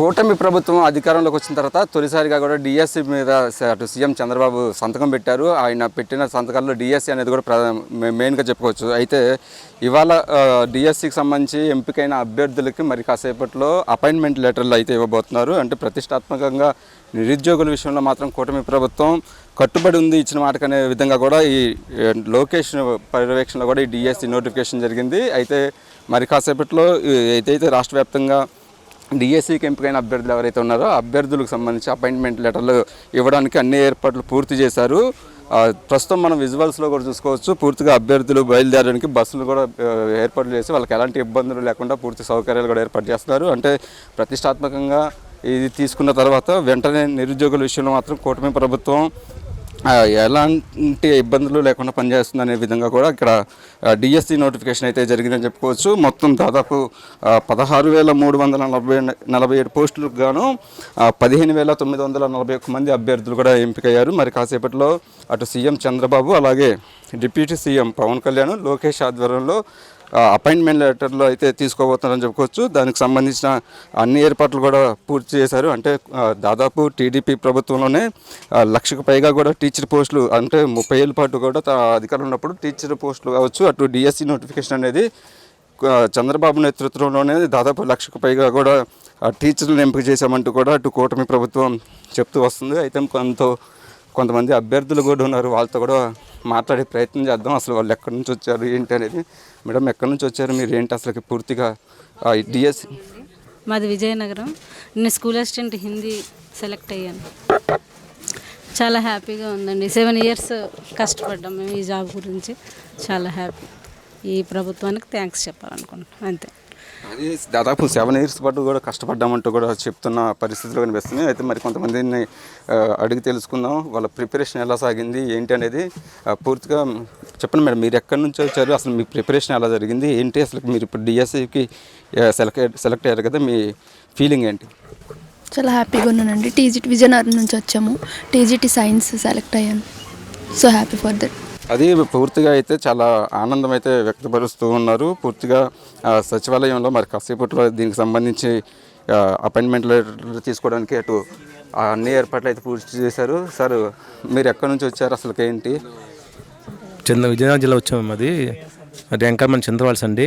కూటమి ప్రభుత్వం అధికారంలోకి వచ్చిన తర్వాత తొలిసారిగా కూడా డిఎస్సి మీద అటు సీఎం చంద్రబాబు సంతకం పెట్టారు. ఆయన పెట్టిన సంతకాల్లో డిఎస్సి అనేది కూడా ప్రధా మెయిన్గా చెప్పుకోవచ్చు. అయితే ఇవాళ డిఎస్సికి సంబంధించి ఎంపికైన అభ్యర్థులకి మరి కాసేపట్లో అపాయింట్మెంట్ లెటర్లు అయితే ఇవ్వబోతున్నారు. అంటే ప్రతిష్టాత్మకంగా నిరుద్యోగుల విషయంలో మాత్రం కూటమి ప్రభుత్వం కట్టుబడి ఉంది ఇచ్చిన మాటకనే విధంగా కూడా ఈ లొకేషన్ పర్యవేక్షణలో కూడా ఈ డిఎస్సి నోటిఫికేషన్ జరిగింది. అయితే మరి కాసేపట్లో ఏదైతే రాష్ట్ర వ్యాప్తంగా డిఎస్సికి ఎంపికైన అభ్యర్థులు ఎవరైతే ఉన్నారో అభ్యర్థులకు సంబంధించి అపాయింట్మెంట్ లెటర్లు ఇవ్వడానికి అన్ని ఏర్పాట్లు పూర్తి చేశారు. ప్రస్తుతం మనం విజువల్స్లో కూడా చూసుకోవచ్చు. పూర్తిగా అభ్యర్థులు బయలుదేరడానికి బస్సులు కూడా ఏర్పాట్లు చేసి వాళ్ళకి ఎలాంటి ఇబ్బందులు లేకుండా పూర్తి సౌకర్యాలు కూడా ఏర్పాటు చేస్తున్నారు. అంటే ప్రతిష్టాత్మకంగా ఇది తీసుకున్న తర్వాత వెంటనే నిరుద్యోగుల విషయంలో మాత్రం కూటమి ప్రభుత్వం ఎలాంటి ఇబ్బందులు లేకుండా పనిచేస్తుంది అనే విధంగా కూడా ఇక్కడ డిఎస్సి నోటిఫికేషన్ అయితే జరిగిందని చెప్పుకోవచ్చు. మొత్తం దాదాపు పదహారు వేల మూడు వందల నలభై నలభై ఏడు పోస్టులకు గాను పదిహేను వేల తొమ్మిది వందల నలభై ఒక్క మంది అభ్యర్థులు కూడా ఎంపికయ్యారు. మరి కాసేపట్లో అటు సీఎం చంద్రబాబు అలాగే డిప్యూటీ సీఎం పవన్ కళ్యాణ్ లోకేష్ ఆధ్వర్యంలో అపాయింట్మెంట్ లెటర్లో అయితే తీసుకోబోతున్నారని చెప్పుకోవచ్చు. దానికి సంబంధించిన అన్ని ఏర్పాట్లు కూడా పూర్తి చేశారు. అంటే దాదాపు టీడీపీ ప్రభుత్వంలోనే లక్షకు పైగా కూడా టీచర్ పోస్టులు అంటే ముప్పై ఏళ్ళ పాటు కూడా తా- అధికారంలో ఉన్నప్పుడు టీచర్ పోస్టులు కావచ్చు అటు డిఎస్సి నోటిఫికేషన్ అనేది చంద్రబాబు నేతృత్వంలోనే దాదాపు లక్షకు పైగా కూడా టీచర్లను ఎంపిక చేశామంటూ కూడా అటు కూటమి ప్రభుత్వం చెప్తూ వస్తుంది. అయితే కొంత కొంతమంది అభ్యర్థులు కూడా ఉన్నారు. వాళ్ళతో కూడా మాట్లాడే ప్రయత్నం చేద్దాం. అసలు వాళ్ళు ఎక్కడి నుంచి వచ్చారు ఏంటి అనేది. మేడం ఎక్కడి నుంచి వచ్చారు? మీరు ఏంటి అసలు పూర్తిగా డిఎస్సి మాది విజయనగరం. నేను స్కూల్ అసిస్టెంట్ హిందీ సెలెక్ట్ అయ్యాను. చాలా హ్యాపీగా ఉందండి. సెవెన్ ఇయర్స్ కష్టపడ్డాం మేము ఈ జాబ్ గురించి. చాలా హ్యాపీ. ఈ ప్రభుత్వానికి థ్యాంక్స్ చెప్పాలనుకుంటున్నాను అంతే. అది దాదాపు సెవెన్ ఇయర్స్ పాటు కూడా కష్టపడ్డామంటూ కూడా చెప్తున్న పరిస్థితులు కనిపిస్తున్నాయి అయితే మరి కొంతమందిని అడిగి తెలుసుకుందాం. వాళ్ళ ప్రిపరేషన్ ఎలా సాగింది ఏంటి అనేది పూర్తిగా చెప్పండి మేడం. మీరు ఎక్కడి నుంచి వచ్చారు? అసలు మీ ప్రిపరేషన్ ఎలా జరిగింది? ఏంటి అసలు మీరు ఇప్పుడు డిఎస్సికి సెలెక్ట్ సెలెక్ట్ అయ్యారు కదా మీ ఫీలింగ్ ఏంటి? చాలా హ్యాపీగా ఉన్నానండి. టీజీటీ విజయనగరం నుంచి వచ్చాము. టీజీటీ సైన్స్ సెలెక్ట్ అయ్యాను. సో హ్యాపీ ఫర్ దట్ అది పూర్తిగా అయితే చాలా ఆనందం అయితే వ్యక్తపరుస్తూ ఉన్నారు. పూర్తిగా ఆ, సచివాలయంలో మరి కాసేపట్లో దీనికి సంబంధించి అపాయింట్మెంట్ లెటర్ తీసుకోవడానికి అటు అన్ని ఏర్పాట్లు అయితే పూర్తి చేశారు. సార్ మీరు ఎక్కడి నుంచి వచ్చారు? అసలు ఏంటి చంద్ర విజయనగరం జిల్లా వచ్చాము మాది. అది వెంకటమని చంద్రవాల్స్ అండి.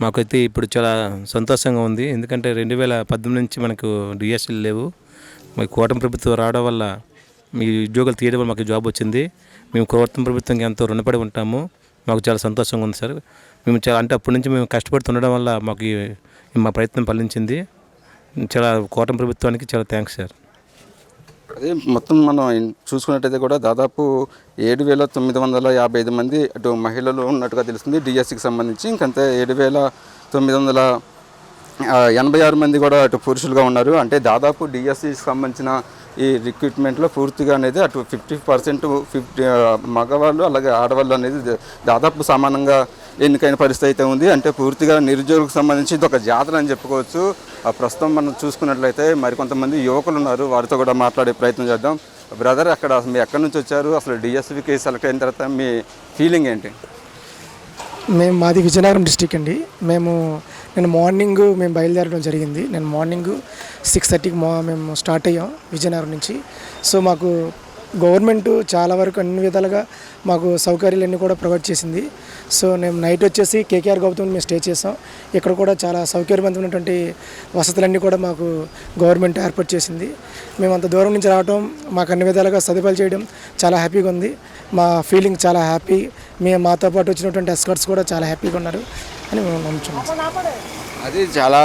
మాకైతే ఇప్పుడు చాలా సంతోషంగా ఉంది. ఎందుకంటే రెండు వేల పద్దెనిమిది నుంచి మనకు డిఎస్సీలు లేవు. మరి కూటమి ప్రభుత్వం రావడం వల్ల మీ ఉద్యోగాలు తీయడం వల్ల మాకు జాబ్ వచ్చింది. మేము కూటమి ప్రభుత్వంకి ఎంతో రుణపడి ఉంటాము. మాకు చాలా సంతోషంగా ఉంది సార్. మేము చాలా అంటే అప్పటి నుంచి మేము కష్టపడుతుండడం వల్ల మాకు మా ప్రయత్నం ఫలించింది. చాలా కోటం ప్రభుత్వానికి చాలా థ్యాంక్స్ సార్. అదే మొత్తం మనం చూసుకున్నట్టయితే కూడా దాదాపు ఏడు వేల తొమ్మిది వందల యాభై ఐదు మంది అటు మహిళలు ఉన్నట్టుగా తెలుస్తుంది. డిఎస్సికి సంబంధించి ఇంకంతే ఏడు వేల తొమ్మిది వందల ఎనభై ఆరు మంది కూడా అటు పురుషులుగా ఉన్నారు. అంటే దాదాపు డిఎస్సికి సంబంధించిన ఈ రిక్రూట్మెంట్లో పూర్తిగా అనేది అటు ఫిఫ్టీ పర్సెంట్ ఫిఫ్టీ మగవాళ్ళు అలాగే ఆడవాళ్ళు అనేది దాదాపు సమానంగా ఎన్నికైన పరిస్థితి అయితే ఉంది. అంటే పూర్తిగా నిరుద్యోగులకు సంబంధించి ఇది ఒక జాతర అని చెప్పుకోవచ్చు. ఆ ప్రస్తుతం మనం చూసుకున్నట్లయితే మరికొంతమంది యువకులు ఉన్నారు. వారితో కూడా మాట్లాడే ప్రయత్నం చేద్దాం. బ్రదర్ అక్కడ మీ మీరు ఎక్కడి నుంచి వచ్చారు? అసలు డిఎస్సికి సెలెక్ట్ అయిన తర్వాత మీ ఫీలింగ్ ఏంటి? మేము మాది విజయనగరం డిస్టిక్ అండి. మేము నేను మార్నింగ్ మేము బయలుదేరడం జరిగింది. నేను మార్నింగ్ సిక్స్ థర్టీకి మా మేము స్టార్ట్ అయ్యాం విజయనగరం నుంచి. సో మాకు గవర్నమెంట్ చాలా వరకు అన్ని విధాలుగా మాకు సౌకర్యాలన్నీ కూడా ప్రొవైడ్ చేసింది. సో మేము నైట్ వచ్చేసి కేకేఆర్ గౌతమ్ మేము స్టే చేసాం. ఇక్కడ కూడా చాలా సౌకర్యవంతమైనటువంటి వసతులన్నీ కూడా మాకు గవర్నమెంట్ ఏర్పాటు చేసింది. మేము అంత దూరం నుంచి రావడం మాకు అన్ని విధాలుగా సదుపాయాలు చేయడం చాలా హ్యాపీగా ఉంది. మా ఫీలింగ్ చాలా హ్యాపీ. మేము మాతో పాటు వచ్చినటువంటి ఎస్కర్ట్స్ కూడా చాలా హ్యాపీగా ఉన్నారు అని మేము నమ్ముతున్నాం అది చాలా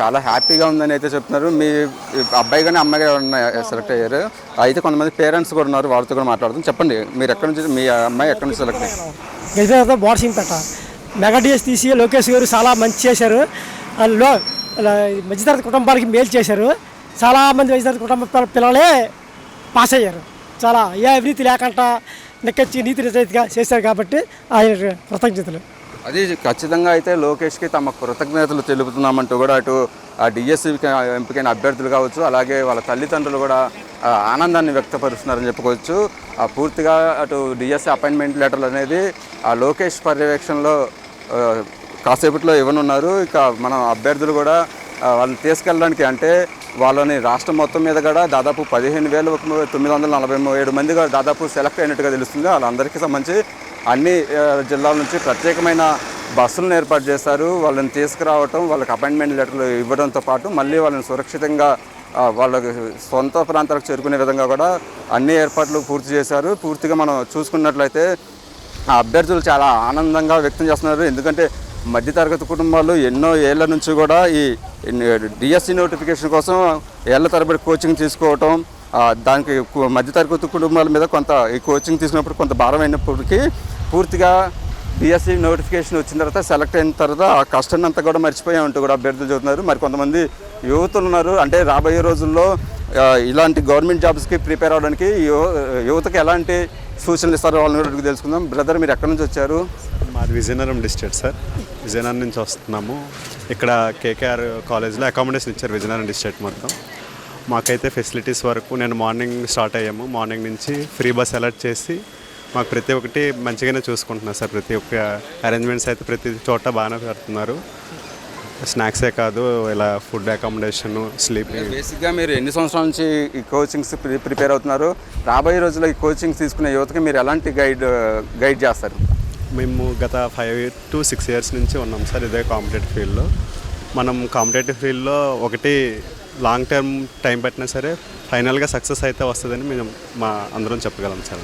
చాలా హ్యాపీగా ఉందని అయితే చెప్తున్నారు. మీ అబ్బాయి కానీ అమ్మాయి కానీ సెలెక్ట్ అయ్యారు? అయితే కొంతమంది పేరెంట్స్ కూడా ఉన్నారు వాళ్ళతో కూడా మాట్లాడుతాం చెప్పండి మీరు ఎక్కడి నుంచి మీ అమ్మాయి ఎక్కడి నుంచి సెలెక్ట్ అయ్యారు? గజరాత బోర్సింగ్పేట మెగా డిఎస్ తీసి లోకేష్ గారు చాలా మంచి చేశారు. అలా మధ్యతరగతి కుటుంబాలకి మేలు చేశారు. చాలా మంది మధ్యతరగతి కుటుంబ పిల్ల- పిల్లలే పాస్ అయ్యారు. చాలా ఏ అవినీతి లేకుండా నెక్కచ్చి నీతి నిజాయితీగా చేశారు కాబట్టి ఆయన కృతజ్ఞతలు. అది ఖచ్చితంగా అయితే లోకేష్కి తమ కృతజ్ఞతలు తెలుపుతున్నామంటూ కూడా అటు ఆ డిఎస్సికి ఎంపికైన అభ్యర్థులు కావచ్చు అలాగే వాళ్ళ తల్లిదండ్రులు కూడా ఆనందాన్ని వ్యక్తపరుస్తున్నారని చెప్పుకోవచ్చు. ఆ, పూర్తిగా అటు డిఎస్సి అపాయింట్మెంట్ లెటర్లు అనేది ఆ లోకేష్ పర్యవేక్షణలో కాసేపట్లో ఇవ్వనున్నారు. ఇక మన అభ్యర్థులు కూడా వాళ్ళని తీసుకెళ్ళడానికి అంటే వాళ్ళని రాష్ట్రం మొత్తం మీద కూడా దాదాపు పదిహేను వేల తొమ్మిది వందల నలభై ఏడు మందిగా దాదాపు సెలెక్ట్ అయినట్టుగా తెలుస్తుంది. వాళ్ళందరికీ సంబంధించి అన్ని జిల్లాల నుంచి ప్రత్యేకమైన బస్సులను ఏర్పాటు చేశారు. వాళ్ళని తీసుకురావటం వాళ్ళకి అపాయింట్మెంట్ లెటర్లు ఇవ్వడంతో పాటు మళ్ళీ వాళ్ళని సురక్షితంగా వాళ్ళకి సొంత ప్రాంతాలకు చేరుకునే విధంగా కూడా అన్ని ఏర్పాట్లు పూర్తి చేశారు. పూర్తిగా మనం చూసుకున్నట్లయితే ఆ అభ్యర్థులు చాలా ఆనందంగా వ్యక్తం చేస్తున్నారు. ఎందుకంటే మధ్యతరగతి కుటుంబాలు ఎన్నో ఏళ్ళ నుంచి కూడా ఈ డిఎస్సి నోటిఫికేషన్ కోసం ఏళ్ళ తరబడి కోచింగ్ తీసుకోవటం దానికి మధ్యతరగతి కుటుంబాల మీద కొంత ఈ కోచింగ్ తీసుకున్నప్పుడు కొంత భారం అయినప్పటికీ పూర్తిగా బీఎస్సీ నోటిఫికేషన్ వచ్చిన తర్వాత సెలెక్ట్ అయిన తర్వాత ఆ కష్టాన్ని అంతా కూడా మర్చిపోయామంటూ కూడా అభ్యర్థులు చెబుతున్నారు. మరి కొంతమంది యువతులు ఉన్నారు. అంటే రాబోయే రోజుల్లో ఇలాంటి గవర్నమెంట్ జాబ్స్కి ప్రిపేర్ అవ్వడానికి యువ యువతకు ఎలాంటి సూచనలు ఇస్తారు వాళ్ళని తెలుసుకుందాం. బ్రదర్ మీరు ఎక్కడి నుంచి వచ్చారు? మాది విజయనగరం డిస్ట్రిక్ట్ సార్. విజయనగరం నుంచి వస్తున్నాము. ఇక్కడ కేకేఆర్ కాలేజ్లో అకామిడేషన్ ఇచ్చారు విజయనగరం డిస్ట్రిక్ట్ మొత్తం. మాకైతే ఫెసిలిటీస్ వరకు నేను మార్నింగ్ స్టార్ట్ అయ్యాము. మార్నింగ్ నుంచి ఫ్రీ బస్ అలర్ట్ చేసి మాకు ప్రతి ఒక్కటి మంచిగానే చూసుకుంటున్నారు సార్. ప్రతి ఒక్క అరేంజ్మెంట్స్ అయితే ప్రతి చోట బాగానే పెడుతున్నారు. స్నాక్సే కాదు ఇలా ఫుడ్ అకామిడేషన్ స్లీపింగ్ బేసిక్గా మీరు ఎన్ని సంవత్సరాల నుంచి ఈ కోచింగ్స్ ప్రి- ప్రిపేర్ అవుతున్నారు? రాబోయే రోజుల్లో ఈ కోచింగ్స్ తీసుకునే యువతకి మీరు ఎలాంటి గైడ్ గైడ్ చేస్తారు? మేము గత ఫైవ్ టు సిక్స్ ఇయర్స్ నుంచి ఉన్నాం సార్ ఇదే కాంపిటేటివ్ ఫీల్డ్లో. మనం కాంపిటేటివ్ ఫీల్డ్లో ఒకటి లాంగ్ టర్మ్ టైం పట్టినా సరే ఫైనల్గా సక్సెస్ అయితే వస్తుందని మేము మా అందరం చెప్పగలం సార్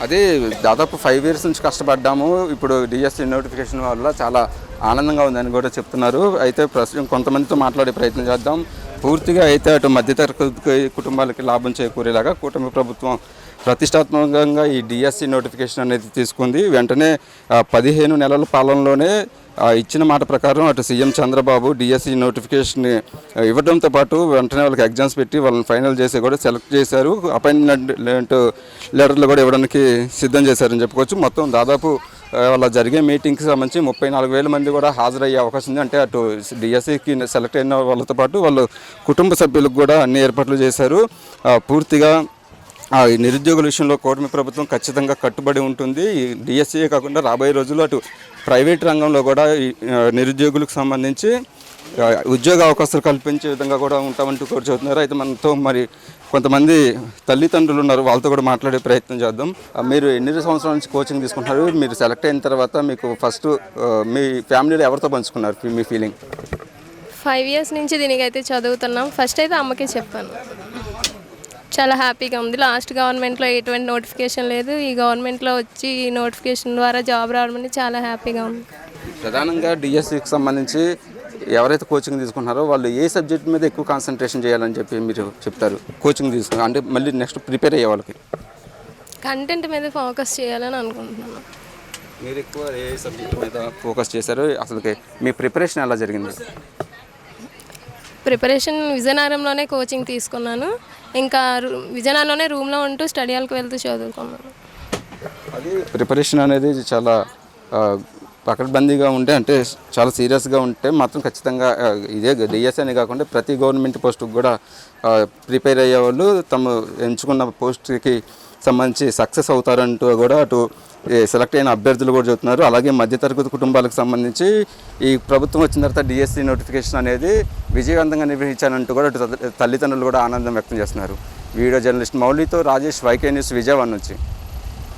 అదే దాదాపు ఫైవ్ ఇయర్స్ నుంచి కష్టపడ్డాము. ఇప్పుడు డిఎస్సి నోటిఫికేషన్ వల్ల చాలా ఆనందంగా ఉందని కూడా చెప్తున్నారు. అయితే ప్రస్తుతం కొంతమందితో మాట్లాడే ప్రయత్నం చేద్దాం. పూర్తిగా అయితే అటు మధ్యతరగతి కుటుంబాలకి లాభం చేకూరేలాగా కూటమి ప్రభుత్వం ప్రతిష్టాత్మకంగా ఈ డిఎస్సి నోటిఫికేషన్ అనేది తీసుకుంది. వెంటనే పదిహేను నెలల పాలనలోనే ఇచ్చిన మాట ప్రకారం అటు సీఎం చంద్రబాబు డిఎస్సి నోటిఫికేషన్ ఇవ్వడంతో పాటు వెంటనే వాళ్ళకి ఎగ్జామ్స్ పెట్టి వాళ్ళని ఫైనల్ చేసి కూడా సెలెక్ట్ చేశారు. అపాయింట్మెంట్ లెటర్లు కూడా ఇవ్వడానికి సిద్ధం చేశారని చెప్పుకోవచ్చు. మొత్తం దాదాపు వాళ్ళ జరిగే మీటింగ్కి సంబంధించి ముప్పై నాలుగు వేల మంది కూడా హాజరయ్యే అవకాశం ఉంది. అంటే అటు డిఎస్సికి సెలెక్ట్ అయిన వాళ్ళతో పాటు వాళ్ళు కుటుంబ సభ్యులకు కూడా అన్ని ఏర్పాట్లు చేశారు. పూర్తిగా ఆ, ఈ నిరుద్యోగుల విషయంలో కూటమి ప్రభుత్వం ఖచ్చితంగా కట్టుబడి ఉంటుంది. ఈ డిఎస్సీఏ కాకుండా రాబోయే రోజుల్లో అటు ప్రైవేట్ రంగంలో కూడా నిరుద్యోగులకు సంబంధించి ఉద్యోగ అవకాశాలు కల్పించే విధంగా కూడా ఉంటామంటూ కూడా చెబుతున్నారు అయితే మనతో మరి కొంతమంది తల్లిదండ్రులు ఉన్నారు వాళ్ళతో కూడా మాట్లాడే ప్రయత్నం చేద్దాం. మీరు ఎన్ని సంవత్సరాల నుంచి కోచింగ్ తీసుకుంటున్నారు? మీరు సెలెక్ట్ అయిన తర్వాత మీకు ఫస్ట్ మీ ఫ్యామిలీలో ఎవరితో పంచుకున్నారు? మీ ఫీలింగ్ ఫైవ్ ఇయర్స్ నుంచి దీనికైతే చదువుతున్నాం. ఫస్ట్ అయితే అమ్మకే చెప్పాను. చాలా హ్యాపీగా ఉంది. లాస్ట్ గవర్నమెంట్లో ఎటువంటి నోటిఫికేషన్ లేదు. ఈ గవర్నమెంట్లో వచ్చి ఈ నోటిఫికేషన్ ద్వారా జాబ్ రావడం అనేది చాలా హ్యాపీగా ఉంది. ప్రధానంగా డిఎస్సికి సంబంధించి ఎవరైతే కోచింగ్ తీసుకుంటున్నారో వాళ్ళు ఏ సబ్జెక్ట్ మీద ఎక్కువ కాన్సన్ట్రేషన్ చేయాలని చెప్పి మీరు చెప్తారు? కోచింగ్ తీసుకున్నారు అంటే మళ్ళీ నెక్స్ట్ ప్రిపేర్ అయ్యే వాళ్ళకి. కంటెంట్ మీద ఫోకస్ చేయాలని అనుకుంటున్నాను. మీరు ఎక్కువ ఏ సబ్జెక్ట్ మీద ఫోకస్ చేశారు అసలుకి మీ ప్రిపరేషన్ ఎలా జరిగింది? ప్రిపరేషన్ విజయనగరంలోనే కోచింగ్ తీసుకున్నాను. ఇంకా విజయనగరంలోనే రూమ్లో ఉంటూ స్టడీ హాల్కి వెళ్తూ చదువుకున్నాను. అది ప్రిపరేషన్ అనేది చాలా పకడ్బందీగా ఉంటే అంటే చాలా సీరియస్గా ఉంటే మాత్రం ఖచ్చితంగా ఇదే డిఎస్ అనే కాకుండా ప్రతి గవర్నమెంట్ పోస్టుకు కూడా ప్రిపేర్ అయ్యే వాళ్ళు తమ ఎంచుకున్న పోస్ట్కి సంబంధించి సక్సెస్ అవుతారంటూ కూడా అటు సెలెక్ట్ అయిన అభ్యర్థులు కూడా చెబుతున్నారు. అలాగే మధ్యతరగతి కుటుంబాలకు సంబంధించి ఈ ప్రభుత్వం వచ్చిన తర్వాత డిఎస్సి నోటిఫికేషన్ అనేది విజయవంతంగా నిర్వహించానంటూ కూడా అటు తల్లిదండ్రులు కూడా ఆనందం వ్యక్తం చేస్తున్నారు. వీడియో జర్నలిస్ట్ మౌలితో రాజేష్ వైకే న్యూస్ విజయవాడ నుంచి.